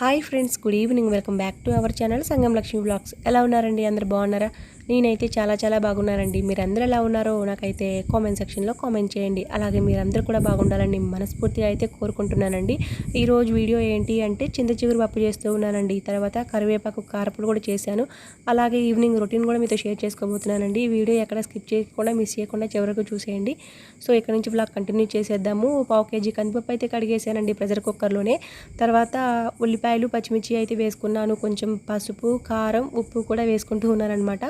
Hi friends good evening. Welcome back to our channel Sangam Lakshmi blogs. ఎలా ఉన్నారండి? అందరు బాగున్నారా? నేనైతే చాలా చాలా బాగున్నానండి. మీరందరూ ఎలా ఉన్నారో నాకైతే కామెంట్ సెక్షన్లో కామెంట్ చేయండి. అలాగే మీరందరూ కూడా బాగుండాలని మనస్ఫూర్తిగా అయితే కోరుకుంటున్నానండి. ఈరోజు వీడియో ఏంటి అంటే చింత చిగురు పప్పు చేస్తూ ఉన్నానండి. తర్వాత కరివేపాకు కారపుడు కూడా చేశాను. అలాగే ఈవినింగ్ రొటీన్ కూడా మీతో షేర్ చేసుకోబోతున్నానండి. ఈ వీడియో ఎక్కడ స్కిప్ చేయకుండా మిస్ చేయకుండా చివరకు చూసేయండి. సో ఇక్కడ నుంచి బ్లాగ్ కంటిన్యూ చేసేద్దాము. పావు కేజీ కందిపప్పు అయితే కడిగేసానండి ప్రెషర్ కుక్కర్లోనే. తర్వాత ఉల్లిపాయలు పచ్చిమిర్చి అయితే వేసుకున్నాను. కొంచెం పసుపు కారం ఉప్పు కూడా వేసుకుంటూ ఉన్నానమాట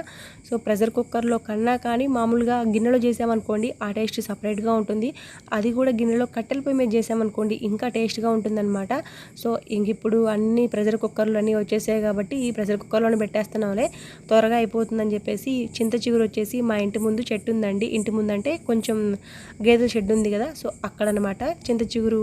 సో ప్రెషర్ కుక్కర్లో కన్నా కానీ మామూలుగా గిన్నెలో చేసామనుకోండి ఆ టేస్ట్ సపరేట్గా ఉంటుంది. అది కూడా గిన్నెలో కట్టెల పొయ్యి మీద చేసామనుకోండి ఇంకా టేస్ట్గా ఉంటుందన్నమాట. సో ఇంక ఇప్పుడు అన్ని ప్రెషర్ కుక్కర్లు అన్నీ వచ్చేసాయి కాబట్టి ఈ ప్రెషర్ కుక్కర్లోనే పెట్టేస్తున్నాంలే త్వరగా అయిపోతుందని చెప్పేసి చింత చిగురు వచ్చేసి మా ఇంటి ముందు చెట్టు ఉందండి. ఇంటి ముందు అంటే కొంచెం గేదెల షెడ్ ఉంది కదా సో అక్కడ అనమాట చింత చిగురు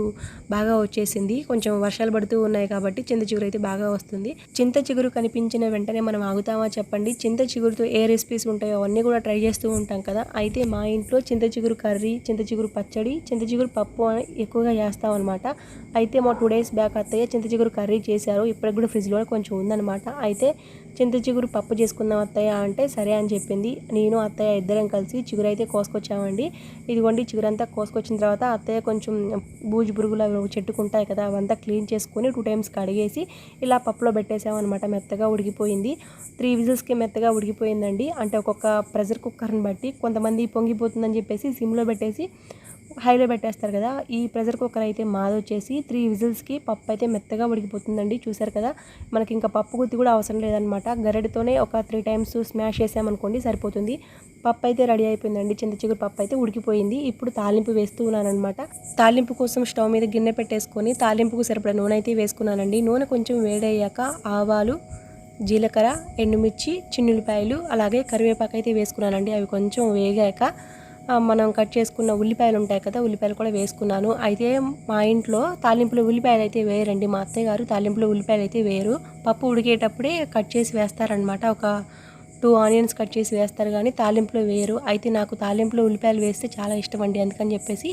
బాగా వచ్చేసింది. కొంచెం వర్షాలు పడుతూ ఉన్నాయి కాబట్టి చింత చిగురు అయితే బాగా వస్తుంది. చింత చిగురు కనిపించిన వెంటనే మనం ఆగుతామా చెప్పండి. చింత చిగురుతో ఏ రెసిపీస్ ఉంటాయో అవన్నీ కూడా ట్రై చేస్తూ ఉంటాం కదా. అయితే మా ఇంట్లో చింత చిగురు కర్రీ చింత చిగురు పచ్చడి చింత చిగురు పప్పు అని ఎక్కువగా చేస్తాం అనమాట అయితే మా టూ డేస్ బ్యాక్ అత్తయ్య చింత చిగురు కర్రీ చేశారు. ఇప్పటికి కూడా ఫ్రిడ్జ్లో కొంచెం ఉందన్నమాట. అయితే చింత చిగురు పప్పు చేసుకుందాం అత్తయ్య అంటే సరే అని చెప్పింది. నేను అత్తయ్య ఇద్దరం కలిసి చిగురు అయితే కోసుకొచ్చామండి. ఇదిగోండి చిగురంతా కోసుకొచ్చిన తర్వాత అత్తయ్య కొంచెం బూజు పురుగులు అవి చెట్టుకుంటాయి కదా అవంతా క్లీన్ చేసుకొని టూ టైమ్స్ కడిగేసి ఇలా పప్పులో పెట్టేసామన్నమాట. మెత్తగా ఉడికిపోయింది. త్రీ విజిల్స్కి మెత్తగా ఉడికిపోయిందండి. అంటే ఒక్కొక్క ప్రెషర్ కుక్కర్ని బట్టి కొంతమంది పొంగిపోతుందని చెప్పేసి సిమ్లో పెట్టేసి హైలో పెట్టేస్తారు కదా. ఈ ప్రెషర్ కుక్కర్ అయితే మాది వచ్చేసి త్రీ విజిల్స్కి పప్పు అయితే మెత్తగా ఉడికిపోతుందండి. చూసారు కదా. మనకి ఇంకా పప్పు గుత్తి కూడా అవసరం లేదనమాట గరిటతోనే ఒక త్రీ టైమ్స్ స్మాష్ చేసామనుకోండి సరిపోతుంది. పప్పు అయితే రెడీ అయిపోయిందండి. చింత చిగురు పప్పు అయితే ఉడికిపోయింది. ఇప్పుడు తాలింపు వేస్తూ ఉన్నానమాట తాలింపు కోసం స్టవ్ మీద గిన్నె పెట్టేసుకొని తాలింపుకు సరిపడా నూనె అయితే వేసుకున్నానండి. నూనె కొంచెం వేడయ్యాక ఆవాలు జీలకర్ర ఎండుమిర్చి చిన్నులపాయలు అలాగే కరివేపాకు అయితే వేసుకున్నానండి. అవి కొంచెం వేగాక మనం కట్ చేసుకున్న ఉల్లిపాయలు ఉంటాయి కదా ఉల్లిపాయలు కూడా వేసుకున్నాను. అయితే మా ఇంట్లో తాలింపులో ఉల్లిపాయలు అయితే వేయరండి. మా అత్తయ్య గారు తాలింపులో ఉల్లిపాయలు అయితే వేయరు. పప్పు ఉడికేటప్పుడే కట్ చేసి వేస్తారనమాట ఒక టూ ఆనియన్స్ కట్ చేసి వేస్తారు కానీ తాలింపులో వేయరు. అయితే నాకు తాలింపులో ఉల్లిపాయలు వేస్తే చాలా ఇష్టం అండి. అందుకని చెప్పేసి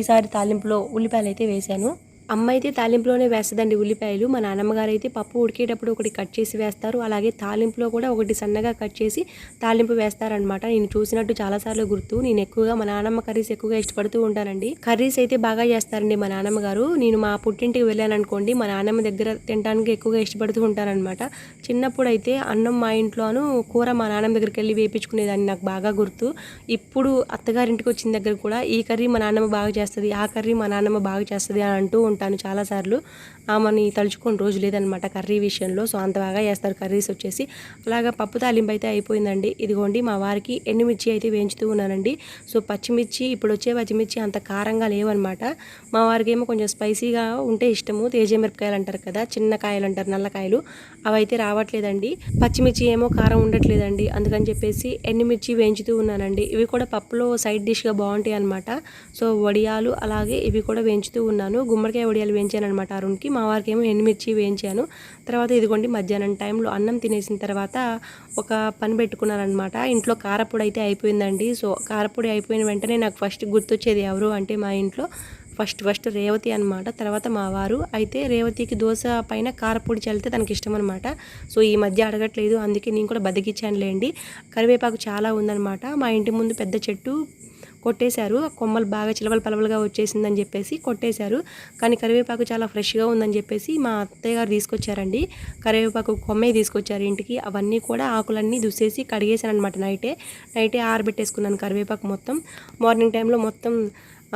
ఈసారి తాలింపులో ఉల్లిపాయలు అయితే వేశాను. అమ్మ అయితే తాలింపులోనే వేస్తుందండి ఉల్లిపాయలు. మా నాన్నమ్మ గారు అయితే పప్పు ఉడికేటప్పుడు ఒకటి కట్ చేసి వేస్తారు. అలాగే తాలింపులో కూడా ఒకటి సన్నగా కట్ చేసి తాలింపు వేస్తారనమాట నేను చూసినట్టు చాలాసార్లు గుర్తు. నేను ఎక్కువగా మా నాన్నమ్మ కర్రీస్ ఎక్కువగా ఇష్టపడుతూ ఉంటానండి. కర్రీస్ అయితే బాగా చేస్తారండి మా నాన్నమ్మ గారు నేను మా పుట్టింటికి వెళ్ళాను అనుకోండి మా నాన్నమ్మ దగ్గర తినడానికి ఎక్కువగా ఇష్టపడుతూ ఉంటానన్నమాట చిన్నప్పుడు అయితే అన్నం మా ఇంట్లోను కూర మా నాన్నమ్మ దగ్గరికి వెళ్ళి వేయించుకునేదాన్ని నాకు బాగా గుర్తు. ఇప్పుడు అత్తగారింటికి వచ్చిన దగ్గర కూడా ఈ కర్రీ మా నాన్నమ్మ బాగా చేస్తుంది ఆ కర్రీ మా నాన్నమ్మ బాగా చేస్తుంది అని అంటూ ఉంటాను చాలాసార్లు ఆమెని తలుచుకొని రోజు లేదనమాట కర్రీ విషయంలో. సో అంత బాగా చేస్తారు కర్రీస్ వచ్చేసి. అలాగా పప్పు తాలింపు అయితే అయిపోయిందండి. ఇదిగోండి మా వారికి ఎండుమిర్చి అయితే వేయించుతూ ఉన్నానండి. సో పచ్చిమిర్చి ఇప్పుడు వచ్చే పచ్చిమిర్చి అంత కారంగా లేవన్నమాట. మా వారికి ఏమో కొంచెం స్పైసీగా ఉంటే ఇష్టము. తేజమిరపకాయలు అంటారు కదా చిన్న కాయలు అంటారు నల్లకాయలు అవి అయితే రావట్లేదండి. పచ్చిమిర్చి ఏమో కారం ఉండట్లేదండి. అందుకని చెప్పేసి ఎండుమిర్చి వేయించుతూ ఉన్నానండి. ఇవి కూడా పప్పులో సైడ్ డిష్గా బాగుంటాయి అనమాట సో వడియాలు అలాగే ఇవి కూడా వేయించుతూ ఉన్నాను. గుమ్మడికాయ వడియాలు వేయించాను అనమాట అరుణ్కి. మా వారికి ఏమో ఎండుమిర్చి వేయించాను. తర్వాత ఇదిగోండి మధ్యాహ్నం టైంలో అన్నం తినేసిన తర్వాత ఒక పని పెట్టుకున్నారనమాట ఇంట్లో కారపొడి అయితే అయిపోయిందండి. సో కారపొడి అయిపోయిన వెంటనే నాకు ఫస్ట్ గుర్తొచ్చేది ఎవరు అంటే మా ఇంట్లో ఫస్ట్ ఫస్ట్ రేవతి అనమాట తర్వాత మా వారు. అయితే రేవతికి దోశ పైన కారపొడి చల్లితే తనకి ఇష్టం అనమాట సో ఈ మధ్య అడగట్లేదు. అందుకే నేను కూడా బతికిచ్చానులేండి కరివేపాకు చాలా ఉందన్నమాట. మా ఇంటి ముందు పెద్ద చెట్టు కొట్టేశారు. కొమ్మలు బాగా చిలవలు పలవలుగా వచ్చేసిందని చెప్పేసి కొట్టేశారు. కానీ కరివేపాకు చాలా ఫ్రెష్గా ఉందని చెప్పేసి మా అత్తయ్య గారు తీసుకొచ్చారండి. కరివేపాకు కొమ్మే తీసుకొచ్చారు ఇంటికి. అవన్నీ కూడా ఆకులన్నీ దుసేసి కడిగేశాను అనమాట నైటే. నైటే ఆరబెట్టేసుకున్నాను కరివేపాకు మొత్తం. మార్నింగ్ టైంలో మొత్తం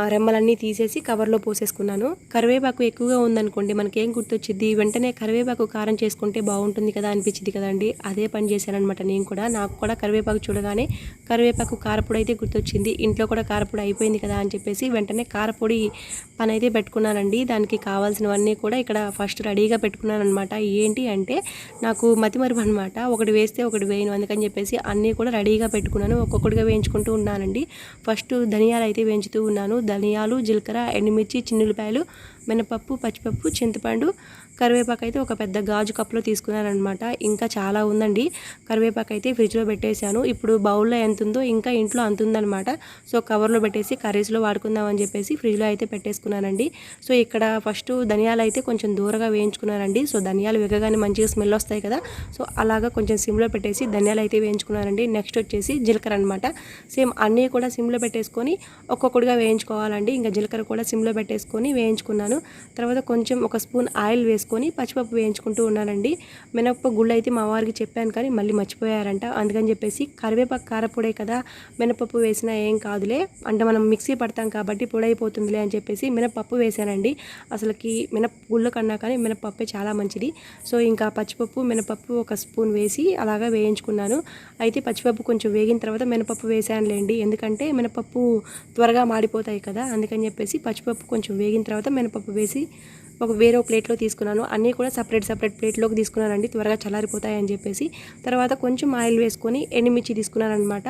ఆ రెమ్మలన్నీ తీసేసి కవర్లో పోసేసుకున్నాను. కరివేపాకు ఎక్కువగా ఉందనుకోండి మనకేం గుర్తొచ్చింది వెంటనే కరివేపాకు కారం చేసుకుంటే బాగుంటుంది కదా అనిపించింది కదండి. అదే పని చేశానమాట నేను కూడా. నాకు కూడా కరివేపాకు చూడగానే కరివేపాకు కారపొడి అయితే గుర్తొచ్చింది. ఇంట్లో కూడా కారపొడి అయిపోయింది కదా అని చెప్పేసి వెంటనే కారపొడి పని అయితే పెట్టుకున్నానండి. దానికి కావాల్సినవన్నీ కూడా ఇక్కడ ఫస్ట్ రెడీగా పెట్టుకున్నాను అనమాట ఏంటి అంటే నాకు మతిమరుపు అనమాట ఒకటి వేస్తే ఒకటి వేయను. అందుకని చెప్పేసి అన్నీ కూడా రెడీగా పెట్టుకున్నాను. ఒక్కొక్కటిగా వేయించుకుంటూ ఉన్నానండి. ఫస్ట్ ధనియాలు అయితే వేయించుతూ ఉన్నాను. ధనియాలు జీలకర్ర ఎండుమిర్చి చిన్నులపాయలు మినపప్పు పచ్చిపప్పు చింతపండు కరివేపాకు అయితే ఒక పెద్ద గాజు కప్లో తీసుకున్నానమాట ఇంకా చాలా ఉందండి. కరివేపాకు అయితే ఫ్రిడ్జ్లో పెట్టేశాను. ఇప్పుడు బౌల్లో ఎంత ఉందో ఇంకా ఇంట్లో అంత ఉందనమాట సో కవర్లో పెట్టేసి కర్రీస్లో వాడుకుందామని చెప్పేసి ఫ్రిడ్జ్లో అయితే పెట్టేసుకున్నానండి. సో ఇక్కడ ఫస్ట్ ధనియాలు అయితే కొంచెం దూరగా వేయించుకున్నానండి. సో ధనియాలు వేగగానే మంచిగా స్మెల్ వస్తాయి కదా. సో అలాగా కొంచెం సిమ్లో పెట్టేసి ధనియాలు అయితే వేయించుకున్నానండి. నెక్స్ట్ వచ్చేసి జీలకర్ర అనమాట సేమ్ అన్నీ కూడా సిమ్లో పెట్టేసుకొని ఒక్కొక్కటిగా వేయించుకోవాలండి. ఇంకా జీలకర్ర కూడా సిమ్లో పెట్టేసుకొని వేయించుకున్నాను. తర్వాత కొంచెం ఒక స్పూన్ ఆయిల్ వేసుకుని పచ్చిపప్పు వేయించుకుంటూ ఉన్నానండి. మినపప్పు గుళ్ళు అయితే మా వారికి చెప్పాను కానీ మళ్ళీ మర్చిపోయారంట. అందుకని చెప్పేసి కరివేపాకు కారపొడే కదా మినపప్పు వేసినా ఏం కాదులే అంటే మనం మిక్సీ పడతాం కాబట్టి పొడైపోతుందిలే అని చెప్పేసి మినపప్పు వేసానండి అసలుకి మినప గుళ్ళు కన్నా కానీ మినపప్పే చాలా మంచిది. సో ఇంకా పచ్చిపప్పు మినపప్పు ఒక స్పూన్ వేసి అలాగా వేయించుకున్నాను. అయితే పచ్చిపప్పు కొంచెం వేగిన తర్వాత మినపప్పు వేసానులేండి ఎందుకంటే మినపప్పు త్వరగా మాడిపోతాయి కదా అందుకని చెప్పేసి పచ్చిపప్పు కొంచెం వేగిన తర్వాత మినపప్పు వేసి ఒక వేరే ఒక ప్లేట్లో తీసుకున్నాను. అన్నీ కూడా సపరేట్ సపరేట్ ప్లేట్లోకి తీసుకున్నానండి. త్వరగా చల్లారిపోతాయని చెప్పేసి. తర్వాత కొంచెం ఆయిల్ వేసుకొని ఎండుమిర్చి తీసుకున్నానమాట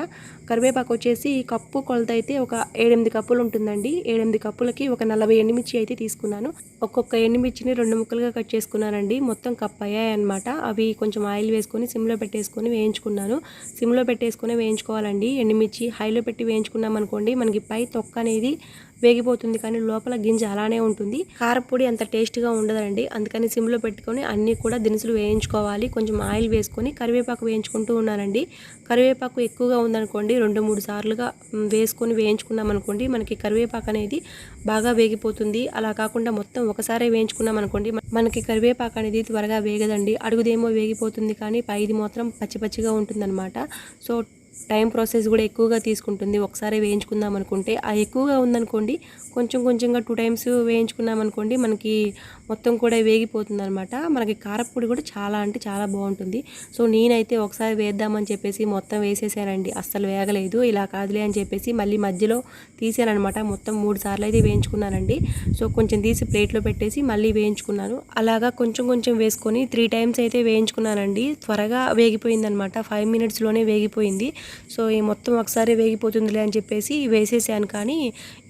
కరివేపాకు వచ్చేసి కప్పు కొలత అయితే ఒక ఏడెనిమిది కప్పులు ఉంటుందండి. ఏడెనిమిది కప్పులకి ఒక నలభై ఎండుమిర్చి అయితే తీసుకున్నాను. ఒక్కొక్క ఎండుమిర్చిని రెండు ముక్కలుగా కట్ చేసుకున్నానండి. మొత్తం కప్ అయ్యాయన్నమాట. అవి కొంచెం ఆయిల్ వేసుకొని సిమ్లో పెట్టేసుకొని వేయించుకున్నాను. సిమ్లో పెట్టేసుకొని వేయించుకోవాలండి. ఎండుమిర్చి హైలో పెట్టి వేయించుకున్నాం అనుకోండి మనకి పై తొక్క అనేది వేగిపోతుంది కానీ లోపల గింజ అలానే ఉంటుంది. కారపొడి అంత టేస్ట్గా ఉండదండి. అందుకని సిమ్లో పెట్టుకొని అన్నీ కూడా దినుసులు వేయించుకోవాలి. కొంచెం ఆయిల్ వేసుకొని కరివేపాకు వేయించుకుంటూ ఉన్నానండి. కరివేపాకు ఎక్కువగా ఉందనుకోండి రెండు మూడు సార్లుగా వేసుకొని వేయించుకున్నాం అనుకోండి మనకి కరివేపాకు అనేది బాగా వేగిపోతుంది. అలా కాకుండా మొత్తం ఒకసారి వేయించుకున్నాం అనుకోండి మనకి కరివేపాకు అనేది త్వరగా వేగదండి. అడుగుదేమో వేగిపోతుంది కానీ పైది మాత్రం పచ్చి పచ్చిగా ఉంటుందన్నమాట. సో టైం ప్రాసెస్ కూడా ఎక్కువగా తీసుకుంటుంది. ఒకసారి వేయించుకుందాం అనుకుంటే ఆ ఎక్కువగా ఉందనుకోండి కొంచెం కొంచెంగా టూ టైమ్స్ వేయించుకున్నాం అనుకోండి మనకి మొత్తం కూడా వేగిపోతుంది అనమాట మనకి కారపొడి కూడా చాలా అంటే చాలా బాగుంటుంది. సో నేనైతే ఒకసారి వేద్దామని చెప్పేసి మొత్తం వేసేసానండి. అస్సలు వేగలేదు ఇలా కాదులే అని చెప్పేసి మళ్ళీ మధ్యలో తీసానమాట మొత్తం మూడు సార్లు అయితే వేయించుకున్నానండి. సో కొంచెం తీసి ప్లేట్లో పెట్టేసి మళ్ళీ వేయించుకున్నాను. అలాగా కొంచెం కొంచెం వేసుకొని త్రీ టైమ్స్ అయితే వేయించుకున్నానండి. త్వరగా వేగిపోయిందనమాట ఫైవ్ మినిట్స్లోనే వేగిపోయింది. సో ఈ మొత్తం ఒకసారి వేగిపోతుందిలే అని చెప్పేసి వేసేసాను కానీ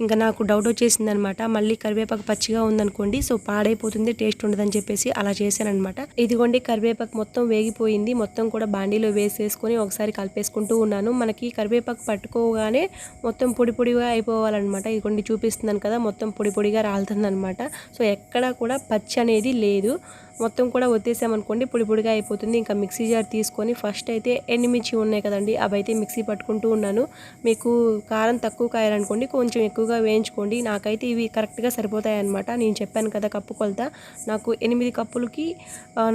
ఇంకా నాకు డౌట్ వచ్చేసింది అనమాట మళ్ళీ కరివేపాకు పచ్చిగా ఉందనుకోండి సో పాడైపోతుంది టేస్ట్ ఉండదని చెప్పేసి అలా చేశానమాట అనమాట ఇదిగోండి కరివేపాకు మొత్తం వేగిపోయింది. మొత్తం కూడా బాండీలో వేసేసుకొని ఒకసారి కలిపేసుకుంటూ ఉన్నాను. మనకి కరివేపాకు పట్టుకోగానే మొత్తం పొడి పొడిగా అయిపోవాలన్నమాట ఇదిగోండి చూపిస్తున్నాను కదా మొత్తం పొడి పొడిగా రాలుతుంది సో ఎక్కడా కూడా పచ్చి అనేది లేదు. మొత్తం కూడా ఒత్తేసామనుకోండి పొడి పొడిగా అయిపోతుంది. ఇంకా మిక్సీ జార్ తీసుకొని ఫస్ట్ అయితే ఎండుమిర్చి ఉన్నాయి కదండి అవి అయితే మిక్సీ పట్టుకుంటూ ఉన్నాను. మీకు కారం తక్కువ కాయాలనుకోండి కొంచెం ఎక్కువగా వేయించుకోండి. నాకైతే ఇవి కరెక్ట్గా సరిపోతాయి అనమాట నేను చెప్పాను కదా కప్పు కొలత. నాకు ఎనిమిది కప్పులకి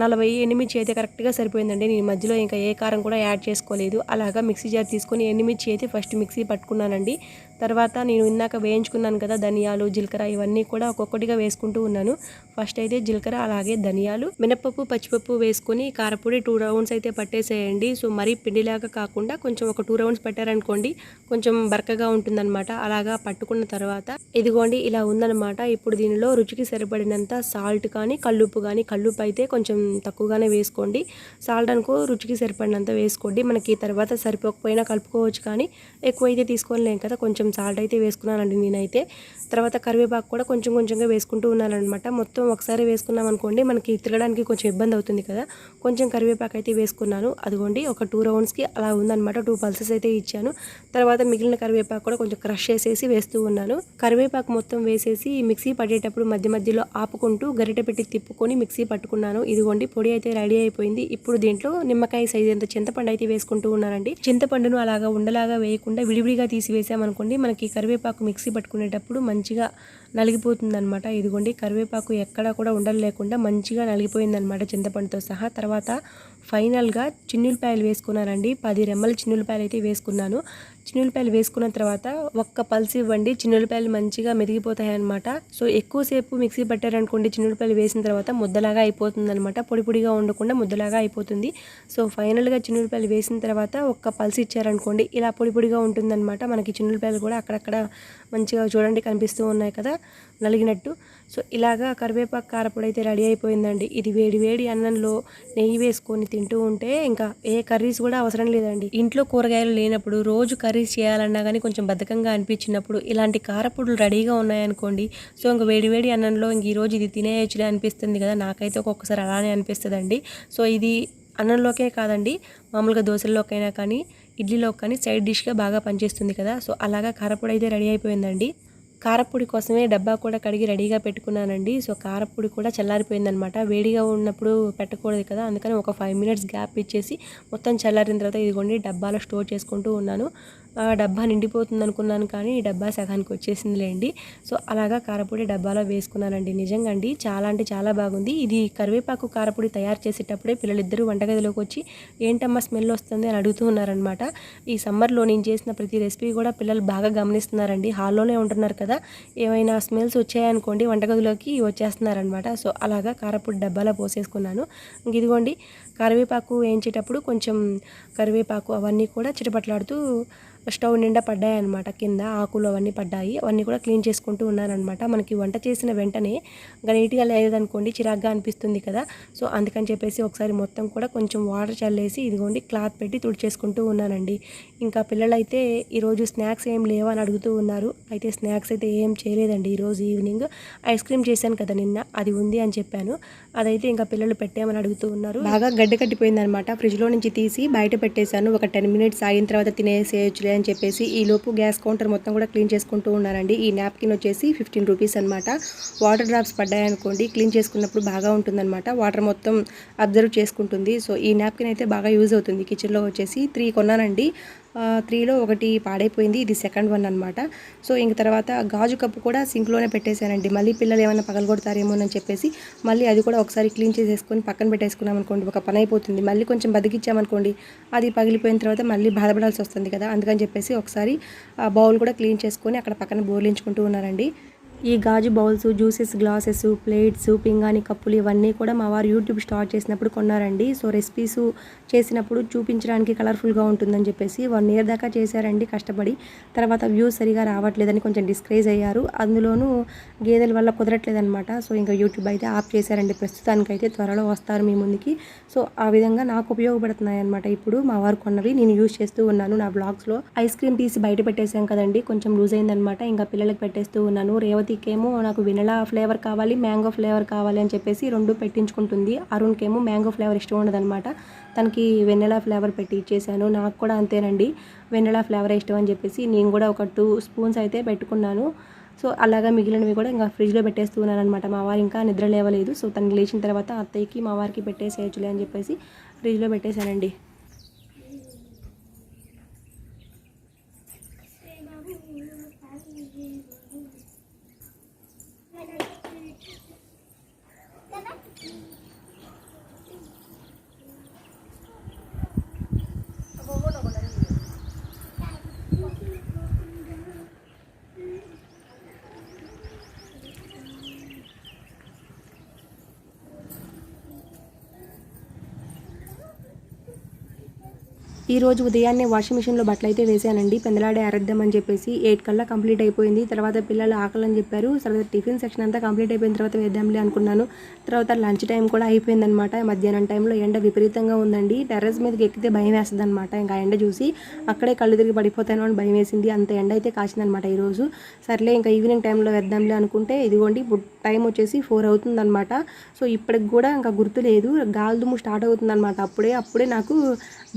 నలభై ఎండుమిర్చి అయితే కరెక్ట్గా సరిపోయిందండి. నేను మధ్యలో ఇంకా ఏ కారం కూడా యాడ్ చేసుకోలేదు. అలాగా మిక్సీ జార్ తీసుకొని ఎండుమిర్చి అయితే ఫస్ట్ మిక్సీ పట్టుకున్నానండి. తర్వాత నేను ఇందాక వేయించుకున్నాను కదా ధనియాలు జీలకర్ర ఇవన్నీ కూడా ఒక్కొక్కటిగా వేసుకుంటూ ఉన్నాను. ఫస్ట్ అయితే జీలకర్ర అలాగే ధనియాలు మినపప్పు పచ్చిపప్పు వేసుకొని కారపొడి టూ రౌండ్స్ అయితే పట్టేసేయండి. సో మరీ పిండిలాగా కాకుండా కొంచెం ఒక టూ రౌండ్స్ పెట్టారనుకోండి కొంచెం బరకగా ఉంటుందన్నమాట. అలాగా పట్టుకున్న తర్వాత ఇదిగోండి ఇలా ఉందన్నమాట. ఇప్పుడు దీనిలో రుచికి సరిపడినంత సాల్ట్ కానీ కల్లుప్పు కానీ కల్లుప్పు అయితే కొంచెం తక్కువగానే వేసుకోండి. సాల్ట్ అనుకో రుచికి సరిపడినంత వేసుకోండి. మనకి తర్వాత సరిపోకపోయినా కలుపుకోవచ్చు కానీ ఎక్కువైతే తీసుకోలేం కదా కొంచెం కొంచెం సాల్ట్ అయితే వేసుకున్నానండి నేనైతే. తర్వాత కరివేపాకు కూడా కొంచెం కొంచెంగా వేసుకుంటూ ఉన్నానమాట మొత్తం ఒకసారి వేసుకున్నాం అనుకోండి మనకి తిరగడానికి కొంచెం ఇబ్బంది అవుతుంది కదా. కొంచెం కరివేపాకు అయితే వేసుకున్నాను. అదిగోండి ఒక టూ రౌండ్స్కి అలా ఉందన్నమాట. టూ పల్సెస్ అయితే ఇచ్చాను. తర్వాత మిగిలిన కరివేపాకు కూడా కొంచెం క్రష్ చేసేసి వేస్తూ ఉన్నాను. కరివేపాకు మొత్తం వేసేసి మిక్సీ పట్టేటప్పుడు మధ్య మధ్యలో ఆపుకుంటూ గరిటె పెట్టి తిప్పుకొని మిక్సీ పట్టుకున్నాను. ఇదిగోండి పొడి అయితే రెడీ అయిపోయింది. ఇప్పుడు దీంట్లో నిమ్మకాయ సైజ్ ఎంత చింతపండు అయితే వేసుకుంటూ ఉన్నానండి. చింతపండును అలాగా ఉండలాగా వేయకుండా విడివిడిగా తీసి వేసామనుకోండి మనకి కరివేపాకు మిక్సీ పట్టుకునేటప్పుడు మంచిగా నలిగిపోతుంది అనమాట ఇదిగోండి కరివేపాకు ఎక్కడా కూడా ఉండలు లేకుండా మంచిగా నలిగిపోయిందనమాట చింతపండుతో సహా. తర్వాత ఫైనల్గా చిన్నులపాయలు వేసుకున్నానండి. పది రెమ్మల చిన్నులపాయలు అయితే వేసుకున్నాను. చిన్నులపాయలు వేసుకున్న తర్వాత ఒక్క పల్స్ ఇవ్వండి. చిన్నులపాయలు మంచిగా మెదిగిపోతాయన్నమాట. సో ఎక్కువసేపు మిక్సీ పట్టారనుకోండి చిన్నులపాయలు వేసిన తర్వాత ముద్దలాగా అయిపోతుంది అనమాట పొడి పొడిగా ఉండకుండా ముద్దలాగా అయిపోతుంది. సో ఫైనల్గా చిన్నులపాయలు వేసిన తర్వాత ఒక్క పల్స్ ఇచ్చారనుకోండి ఇలా పొడి పొడిగా ఉంటుందన్నమాట. మనకి చిన్నులపాయలు కూడా అక్కడక్కడ మంచిగా చూడండి కనిపిస్తూ ఉన్నాయి కదా. నలిగినట్టు. సో ఇలాగా కరివేపాకు కారపొడి అయితే రెడీ అయిపోయిందండి. ఇది వేడి వేడి అన్నంలో నెయ్యి వేసుకొని తింటూ ఉంటే ఇంకా ఏ కర్రీస్ కూడా అవసరం లేదండి. ఇంట్లో కూరగాయలు లేనప్పుడు రోజు కర్రీస్ చేయాలన్నా కానీ కొంచెం బద్ధకంగా అనిపించినప్పుడు ఇలాంటి కారపొడులు రెడీగా ఉన్నాయనుకోండి. సో ఇంకా వేడి వేడి అన్నంలో ఇంక ఈరోజు ఇది తినేయచ్చులే అనిపిస్తుంది కదా. నాకైతే ఒక్కొక్కసారి అలానే అనిపిస్తుందండి. సో ఇది అన్నంలోకే కాదండి మామూలుగా దోశల్లోకైనా కానీ ఇడ్లీలో కానీ సైడ్ డిష్గా బాగా పనిచేస్తుంది కదా. సో అలాగా కారపొడి అయితే రెడీ అయిపోయిందండి. కారపొడి కోసమే డబ్బా కూడా కడిగి రెడీగా పెట్టుకున్నానండి. సో కారపొడి కూడా చల్లారిపోయిందనమాట వేడిగా ఉన్నప్పుడు పెట్టకూడదు కదా అందుకని ఒక ఫైవ్ మినిట్స్ గ్యాప్ ఇచ్చేసి మొత్తం చల్లారిన తర్వాత ఇదిగోండి డబ్బాలో స్టోర్ చేసుకుంటూ ఉన్నాను. ఆ డబ్బా నిండిపోతుంది అనుకున్నాను కానీ ఈ డబ్బా సగానికి వచ్చేసిందిలేండి. సో అలాగా కారపొడి డబ్బాలో వేసుకున్నానండి. నిజంగా అండి చాలా అంటే చాలా బాగుంది. ఇది కరివేపాకు కారపొడి తయారు చేసేటప్పుడే పిల్లలిద్దరూ వంటగదిలోకి వచ్చి ఏంటమ్మా స్మెల్ వస్తుంది? అని అడుగుతూ ఉన్నారనమాట ఈ సమ్మర్లో నేను చేసిన ప్రతి రెసిపీ కూడా పిల్లలు బాగా గమనిస్తున్నారండి. హాల్లోనే ఉంటున్నారు కదా ఏమైనా స్మెల్స్ వచ్చాయనుకోండి వంటగదిలోకి వచ్చేస్తున్నారనమాట. సో అలాగా కారపొడి డబ్బాలో పోసేసుకున్నాను. ఇదిగోండి కరివేపాకు వేయించేటప్పుడు కొంచెం కరివేపాకు అవన్నీ కూడా చిటపట్లాడుతూ స్టవ్ నిండా పడ్డాయి అనమాట కింద ఆకులు అవన్నీ పడ్డాయి. అవన్నీ కూడా క్లీన్ చేసుకుంటూ ఉన్నానమాట మనకి వంట చేసిన వెంటనే ఇంకా నీట్గా లేదనుకోండి చిరాగ్గా అనిపిస్తుంది కదా. సో అందుకని చెప్పేసి ఒకసారి మొత్తం కూడా కొంచెం వాటర్ చల్లేసి ఇదిగోండి క్లాత్ పెట్టి తుడిచేసుకుంటూ ఉన్నానండి. ఇంకా పిల్లలైతే ఈరోజు స్నాక్స్ ఏం లేవని అడుగుతూ ఉన్నారు. అయితే స్నాక్స్ అయితే ఏం చేయలేదండి. ఈరోజు ఈవినింగ్ ఐస్ క్రీమ్ చేశాను కదా నిన్న. అది ఉంది అని చెప్పాను. అదైతే ఇంకా పిల్లలు పెట్టామని అడుగుతూ ఉన్నారు. బాగా గడ్డ కట్టిపోయిందనమాట ఫ్రిడ్జ్లో నుంచి తీసి బయట పెట్టేశాను. ఒక టెన్ మినిట్స్ ఆగిన తర్వాత తినేసేయచ్చు అని చెప్పేసి ఈ లోపు గ్యాస్ కౌంటర్ మొత్తం కూడా క్లీన్ చేసుకుంటూ ఉన్నానండి ఈ నాప్కిన్ వచ్చేసి ఫిఫ్టీన్ రూపీస్ అనమాట వాటర్ డ్రాప్స్ పడ్డాయనుకోండి క్లీన్ చేసుకున్నప్పుడు బాగా ఉంటుందన్నమాట. వాటర్ మొత్తం అబ్జర్వ్ చేసుకుంటుంది. సో ఈ నాప్కిన్ అయితే బాగా యూజ్ అవుతుంది. కిచెన్లో వచ్చేసి త్రీ కొన్నానండి. త్రీలో ఒకటి పాడైపోయింది. ఇది సెకండ్ వన్ అనమాట సో ఇంక తర్వాత గాజు కప్పు కూడా సింక్లోనే పెట్టేశానండి. మళ్ళీ పిల్లలు ఏమైనా పగలగొడతారేమో అని చెప్పేసి మళ్ళీ అది కూడా ఒకసారి క్లీన్ చేసేసుకొని పక్కన పెట్టేసుకున్నాం అనుకోండి. ఒక పని అయిపోతుంది. మళ్ళీ కొంచెం బతికిచ్చామనుకోండి అది పగిలిపోయిన తర్వాత మళ్ళీ బాధపడాల్సి వస్తుంది కదా. అందుకని చెప్పేసి ఒకసారి ఆ బౌల్ కూడా క్లీన్ చేసుకొని అక్కడ పక్కన బోర్లించుకుంటూ ఉన్నారండి. ఈ గాజు బౌల్స్ జ్యూసెస్ గ్లాసెస్ ప్లేట్స్ పింగాణి కప్పులు ఇవన్నీ కూడా మా వారు యూట్యూబ్ స్టార్ట్ చేసినప్పుడు కొన్నారండి. సో రెసిపీస్ చేసినప్పుడు చూపించడానికి కలర్ఫుల్గా ఉంటుందని చెప్పేసి వన్ ఇయర్ దాకా చేశారండి కష్టపడి. తర్వాత వ్యూస్ సరిగా రావట్లేదని కొంచెం డిస్కరేజ్ అయ్యారు. అందులోనూ గేదెల వల్ల కుదరట్లేదనమాట సో ఇంకా యూట్యూబ్ అయితే ఆఫ్ చేశారండి. ప్రస్తుతానికైతే త్వరలో వస్తారు మీ ముందుకి. సో ఆ విధంగా నాకు ఉపయోగపడుతున్నాయి అనమాట ఇప్పుడు మా వారు కొన్నవి. నేను యూజ్ చేస్తూ ఉన్నాను. నా బ్లాగ్స్లో ఐస్ క్రీమ్ తీసి బయట పెట్టేశాం కదండి. కొంచెం లూజ్ అయిందనమాట ఇంకా పిల్లలకు పెట్టేస్తూ ఉన్నాను. రేవతి రేవతికేమో నాకు వెనిలా ఫ్లేవర్ కావాలి మ్యాంగో ఫ్లేవర్ కావాలి అని చెప్పేసి రెండు పెట్టించుకుంటుంది. అరుణ్కేమో మ్యాంగో ఫ్లేవర్ ఇష్టం ఉండదనమాట తనకి వెనలా ఫ్లేవర్ పెట్టి ఇచ్చేసాను నాకు కూడా అంతేనండి. వెన్నెలా ఫ్లేవర్ ఇష్టం అని చెప్పేసి నేను కూడా ఒక టూ స్పూన్స్ అయితే పెట్టుకున్నాను. సో అలాగా మిగిలినవి కూడా ఇంకా ఫ్రిడ్జ్లో పెట్టేస్తూ అనమాట మా వారు ఇంకా నిద్ర లేవలేదు. సో తను లేచిన తర్వాత అత్తయ్యకి మా వారికి పెట్టేసేయచ్చులే అని చెప్పేసి ఫ్రిడ్జ్లో పెట్టేశానండి. ఈరోజు ఉదయాన్నే వాషింగ్ మిషన్లో బట్టలు అయితే వేసానండి పెందలాడే అరద్దామని చెప్పేసి ఎయిట్ కల్లా కంప్లీట్ అయిపోయింది. తర్వాత పిల్లలు ఆకలని చెప్పారు. తర్వాత టిఫిన్ సెక్షన్ అంతా కంప్లీట్ అయిపోయిన తర్వాత వేద్దాంలే అనుకున్నాను. తర్వాత లంచ్ టైం కూడా అయిపోయిందనమాట మధ్యాహ్నం టైంలో ఎండ విపరీతంగా ఉందండి. టెర్రస్ మీదకి ఎక్కితే భయం వేస్తుంది అనమాట ఇంకా ఎండ చూసి అక్కడే కళ్ళు తిరిగి పడిపోతాను అని భయం వేసింది. అంత ఎండ అయితే కాసిందనమాట ఈరోజు సర్లే ఇంకా ఈవినింగ్ టైంలో వేద్దాంలే అనుకుంటే ఇదిగోండి ఇప్పుడు టైం వచ్చేసి ఫోర్ అవుతుందన్నమాట. సో ఇప్పటికి కూడా ఇంకా గుర్తు లేదు. గాలిదుమ్ము స్టార్ట్ అవుతుందన్నమాట. అప్పుడే అప్పుడే నాకు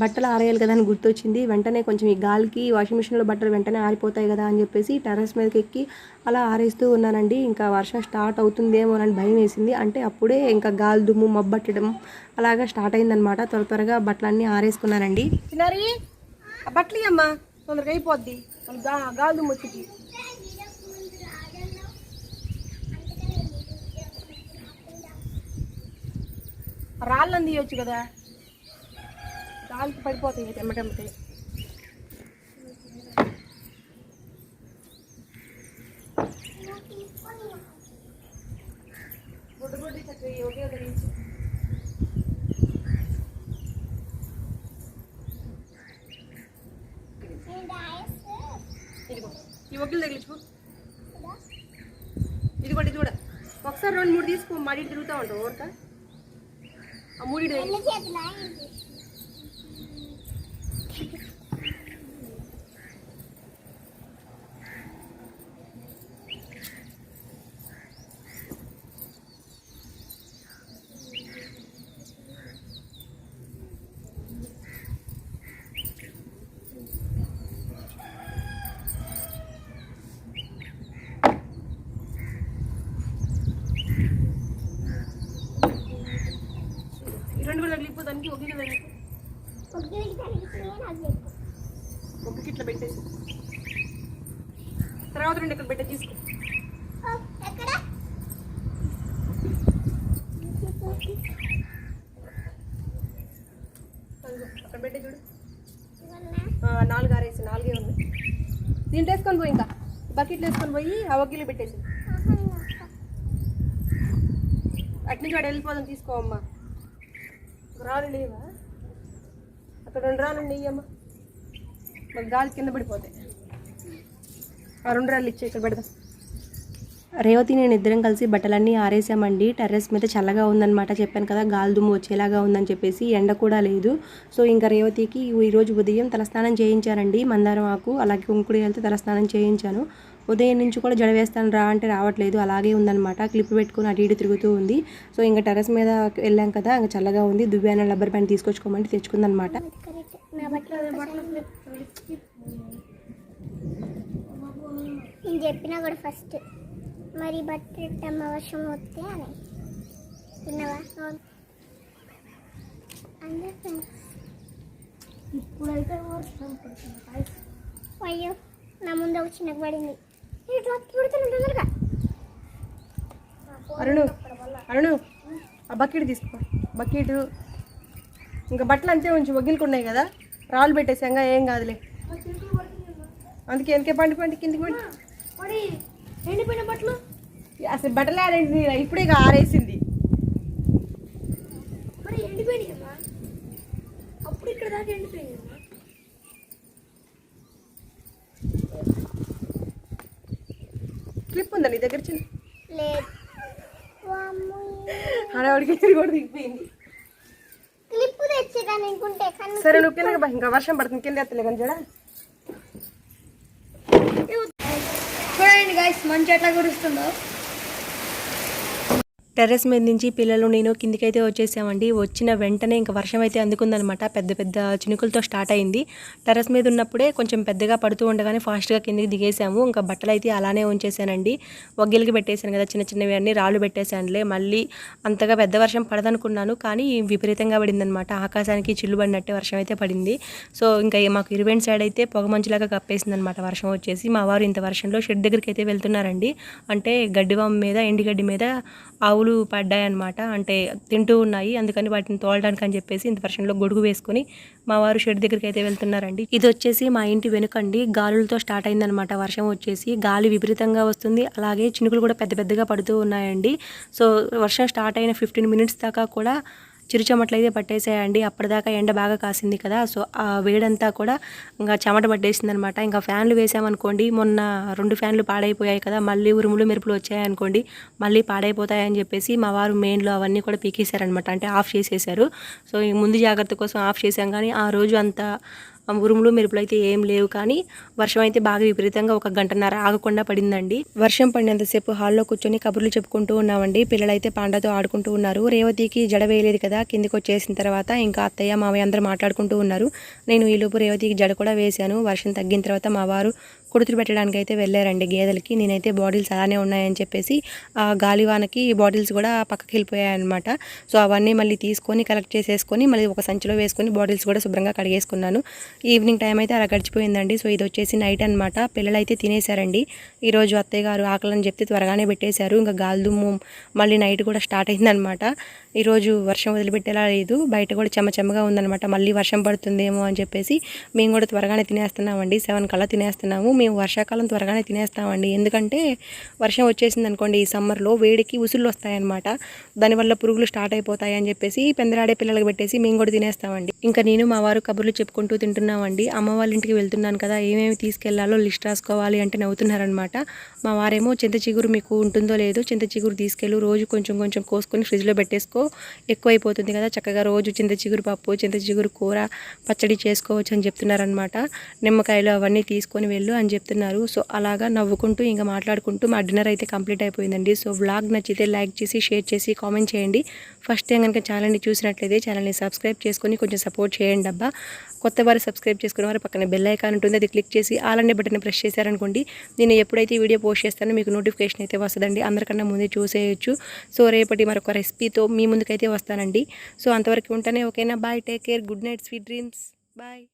బట్టలు ఆరేయాలి కదా అని గుర్తొచ్చింది. వెంటనే కొంచెం ఈ గాలికి వాషింగ్ మిషన్లో బట్టలు వెంటనే ఆరిపోతాయి కదా అని చెప్పేసి టెర్రస్ మీదకి ఎక్కి అలా ఆరేస్తూ ఉన్నానండి. ఇంకా వర్షం స్టార్ట్ అవుతుందేమో అని భయం వేసింది. అంటే అప్పుడే ఇంకా గాలి దుమ్ము మబ్బట్టడం అలాగా స్టార్ట్ అయిందనమాట త్వర త్వరగా బట్టలన్నీ ఆరేసుకున్నానండి. బట్టలు అమ్మా తొందరగా అయిపోద్ది. గాలి దుమ్ము వచ్చి ముచ్చికి రాళ్ళని తీయొచ్చు కదా. దానికి పడిపోతాయి తెమ్మటమ్మటే గుడ్డు గుడ్డి చక్కగా ఒకే తగిలించు ఇదిగో ఈ ఒగ్గులు మూడు తీసుకో మడి తిరుగుతూ ఉంటావు ఊరక ఆ మూడి ఈ రెండు వేల వెళ్ళిపోదానికి ఒక గిన్నె ఒక ఇట్లా పెట్టేసి. తర్వాత రెండు ఇక్కడ పెట్టే తీసుకో. అక్కడ పెట్టే చూడు. నాలుగు ఆరేసి నాలుగే ఉంది. దీంట్లో వేసుకొని పోయి ఇంకా. బకెట్లు వేసుకొని పోయి ఆ వకీలు పెట్టేసి. అట్నుంచి వాడు వెళ్ళిపోదాం తీసుకో అమ్మా. ఒక లేవా? అక్కడ రెండు రాళ్ళు నెయ్యమ్మా మాకు గాలి కింద పడిపోతాయి ఆ రెండు రాళ్ళు ఇచ్చే ఇక్కడ పెడదాం. రేవతి నేను ఇద్దరం కలిసి బట్టలన్నీ ఆరేసామండి. టెర్రస్ మీద చల్లగా ఉందన్నమాట చెప్పాను కదా గాలి దుమ్ము వచ్చేలాగా ఉందని చెప్పేసి ఎండ కూడా లేదు. సో ఇంకా రేవతికి ఈరోజు ఉదయం తలస్నానం చేయించానండి మందారం ఆకు అలాగే కుంకుడు వెళ్తే తలస్నానం చేయించాను. ఉదయం నుంచి కూడా జడ వేస్తాను రా అంటే రావట్లేదు అలాగే ఉందన్నమాట. క్లిప్ పెట్టుకుని అటు ఇటు తిరుగుతూ ఉంది. సో ఇంకా టెర్రస్ మీద వెళ్ళాం కదా ఇంకా చల్లగా ఉంది. దువ్వాన రబ్బర్ బ్యాండ్ తీసుకొచ్చుకోమంటే తెచ్చుకుందనమాట నేను చెప్పినా కూడా ఫస్ట్. మరి బట్టమ్మ వర్షం వస్తే అని. అందరూ ఫ్రెండ్స్ ఇప్పుడైతే అయ్యో నా ముందు ఒక చిన్నకు పడింది. అరుణు అరుణు ఆ బకెట్ తీసుకో బకెట్. ఇంకా బట్టలు అంతే ఉంచి వగిలుకున్నాయి కదా. రాళ్ళు పెట్టేసాంగా ఏం కాదులే. అందుకే వెనకే పండి పండి కిందికి పండి. అసలు బట్టలు ఆడేంటి ఇప్పుడే ఇక ఆరేసింది మరి ఎండిపోయినాయి కదా అప్పుడు ఇక్కడ దాకా ఎండిపోయింది కదా నీ దగ్గర చిన్న ఆడవాడికి కూడా దిగిపోయింది. సరే నువ్వు కిందకి బా ఇంకా వర్షం పడుతుంది కింద ఎత్తలే కానీ చూడ. చూడండి గైస్ మంచి ఎట్లా కురుస్తుందో. టెర్రస్ మీద నుంచి పిల్లలు నేను కిందికైతే వచ్చేసామండి. వచ్చిన వెంటనే ఇంకా వర్షం అయితే అందుకుందనమాట పెద్ద పెద్ద చినుకులతో స్టార్ట్ అయింది. టెర్రస్ మీద ఉన్నప్పుడే కొంచెం పెద్దగా పడుతూ ఉండగానే ఫాస్ట్గా కిందికి దిగేసాము ఇంకా బట్టలు అయితే అలానే ఉంచేసానండి వగ్గిలకి పెట్టేశాను కదా చిన్న చిన్నవి అన్ని రాళ్ళు పెట్టేశానులే. మళ్ళీ అంతగా పెద్ద వర్షం పడదనుకున్నాను. కానీ విపరీతంగా పడిందనమాట ఆకాశానికి చిల్లు పడినట్టే వర్షం అయితే పడింది. సో ఇంకా మాకు ఇరువైన సైడ్ అయితే పొగ మంచులాగా కప్పేసింది అనమాట వర్షం వచ్చేసి. మా వారు ఇంత వర్షంలో షెడ్ దగ్గరికి అయితే వెళ్తున్నారండి. అంటే గడ్డివాం మీద ఎండిగడ్డి మీద ఆవులు పడ్డాయన్నమాట. అంటే తింటూ ఉన్నాయి. అందుకని వాటిని తోలడానికి అని చెప్పేసి ఇంత వర్షంలో గొడుగు వేసుకుని మా వారు షెడ్ దగ్గరికి అయితే వెళ్తున్నారండి. ఇది వచ్చేసి మా ఇంటి వెనుకండి. గాలులతో స్టార్ట్ అయిందనమాట వర్షం వచ్చేసి గాలి విపరీతంగా వస్తుంది. అలాగే చినుకులు కూడా పెద్ద పెద్దగా పడుతూ ఉన్నాయండి. సో వర్షం స్టార్ట్ అయిన ఫిఫ్టీన్ మినిట్స్ దాకా కూడా చిరుచమట్లయితే అయితే పట్టేసాయండి అప్పటిదాకా ఎండ బాగా కాసింది కదా సో ఆ వేడంతా కూడా ఇంకా చెమట పట్టేసింది అనమాట ఇంకా ఫ్యాన్లు వేసామనుకోండి మొన్న రెండు ఫ్యాన్లు పాడైపోయాయి కదా మళ్ళీ ఉరుములు మెరుపులు వచ్చాయనుకోండి మళ్ళీ పాడైపోతాయని చెప్పేసి మా వారు మెయిన్లో అవన్నీ కూడా పీకేశారనమాట. అంటే ఆఫ్ చేసేసారు సో ఈ ముందు జాగ్రత్త కోసం ఆఫ్ చేసాం కానీ ఆ రోజు అంతా ఉరుములు మెరుపులు అయితే ఏం లేవు కానీ వర్షం అయితే బాగా విపరీతంగా ఒక గంటన్నర ఆగకుండా పడిందండి. వర్షం పడినంతసేపు హాల్లో కూర్చొని కబుర్లు చెప్పుకుంటూ ఉన్నామండి. పిల్లలైతే పాండతో ఆడుకుంటూ ఉన్నారు. రేవతికి జడ వేయలేదు కదా కిందికి వచ్చేసిన తర్వాత ఇంకా అత్తయ్య మావయ్య అందరూ మాట్లాడుకుంటూ ఉన్నారు. నేను ఈలోపు రేవతికి జడ కూడా వేశాను. వర్షం తగ్గిన తర్వాత మా వారు కొడుతులు పెట్టడానికి అయితే వెళ్ళారండి గేదెలకి. నేనైతే బాటిల్స్ అలానే ఉన్నాయని చెప్పేసి ఆ గాలివానకి బాటిల్స్ కూడా పక్కకి వెళ్ళిపోయాయన్నమాట. సో అవన్నీ మళ్ళీ తీసుకొని కలెక్ట్ చేసేసుకొని మళ్ళీ ఒక సంచిలో వేసుకొని బాటిల్స్ కూడా శుభ్రంగా కడిగేసుకున్నాను. ఈవినింగ్ టైం అయితే అలా గడిచిపోయిందండి. సో ఇది వచ్చేసి నైట్ అనమాట పిల్లలు అయితే తినేశారండి ఈరోజు అత్తయ్య గారు ఆకలని చెప్తే త్వరగానే పెట్టేశారు. ఇంకా గాలి దుమ్ము మళ్ళీ నైట్ కూడా స్టార్ట్ అయిందనమాట ఈరోజు వర్షం వదిలిపెట్టేలా లేదు. బయట కూడా చెమ్మచెమ్మగా ఉందనమాట మళ్ళీ వర్షం పడుతుందేమో అని చెప్పేసి మేము కూడా త్వరగానే తినేస్తున్నామండి. సెవెన్ కల్లా తినేస్తున్నాము. మేము వర్షాకాలం త్వరగానే తినేస్తామండి. ఎందుకంటే వర్షం వచ్చేసింది అనుకోండి ఈ సమ్మర్లో వేడికి ఉసుళ్ళు వస్తాయన్నమాట. దానివల్ల పురుగులు స్టార్ట్ అయిపోతాయి అని చెప్పేసి పెందరాడే పిల్లలకి పెట్టేసి మేము కూడా తినేస్తామండి. ఇంకా నేను మా వారు కబుర్లు చెప్పుకుంటూ తింటున్నామండి. అమ్మ వాళ్ళ ఇంటికి వెళ్తున్నాను కదా ఏమేమి తీసుకెళ్ళాలో లిస్ట్ రాసుకోవాలి అంటే నవ్వుతున్నారనమాట మా వారేమో చింత చిగురు మీకు ఉంటుందో లేదో చింత చిగురు తీసుకెళ్ళు రోజు కొంచెం కొంచెం కోసుకొని ఫ్రిడ్జ్లో పెట్టేసుకో ఎక్కువైపోతుంది కదా. చక్కగా రోజు చింత చిగురు పప్పు చింత చిగురు కూర పచ్చడి చేసుకోవచ్చు అని చెప్తున్నారనమాట నిమ్మకాయలు అవన్నీ తీసుకొని వెళ్ళు అని చెప్తున్నారు. సో అలాగా నవ్వుకుంటూ ఇంకా మాట్లాడుకుంటూ మా డిన్నర్ అయితే కంప్లీట్ అయిపోయిందండి. సో వ్లాగ్ నచ్చితే లైక్ చేసి షేర్ చేసి కామెంట్ చేయండి. ఫస్ట్ టైం కనుక ఛానల్ని చూసినట్లయితే ఛానల్ని సబ్స్క్రైబ్ చేసుకొని కొంచెం సపోర్ట్ చేయండి అబ్బా. కొత్త వారు సబ్స్క్రైబ్ చేసుకున్న వారు పక్కన బెల్ ఐకాన్ ఉంటుంది అది క్లిక్ చేసి అలానే బటన్ ప్రెస్ చేశారనుకోండి నేను ఎప్పుడైతే ఈ వీడియో పోస్ట్ చేస్తానో మీకు నోటిఫికేషన్ అయితే వస్తుందండి. అందరికన్నా ముందే చూసేయచ్చు. సో రేపటి మరొక రెసిపీతో మీ మీ ముందుకైతే వస్తానండి. సో అంతవరకు ఉంటానే ఓకేనా? Bye take care good night sweet dreams. Bye.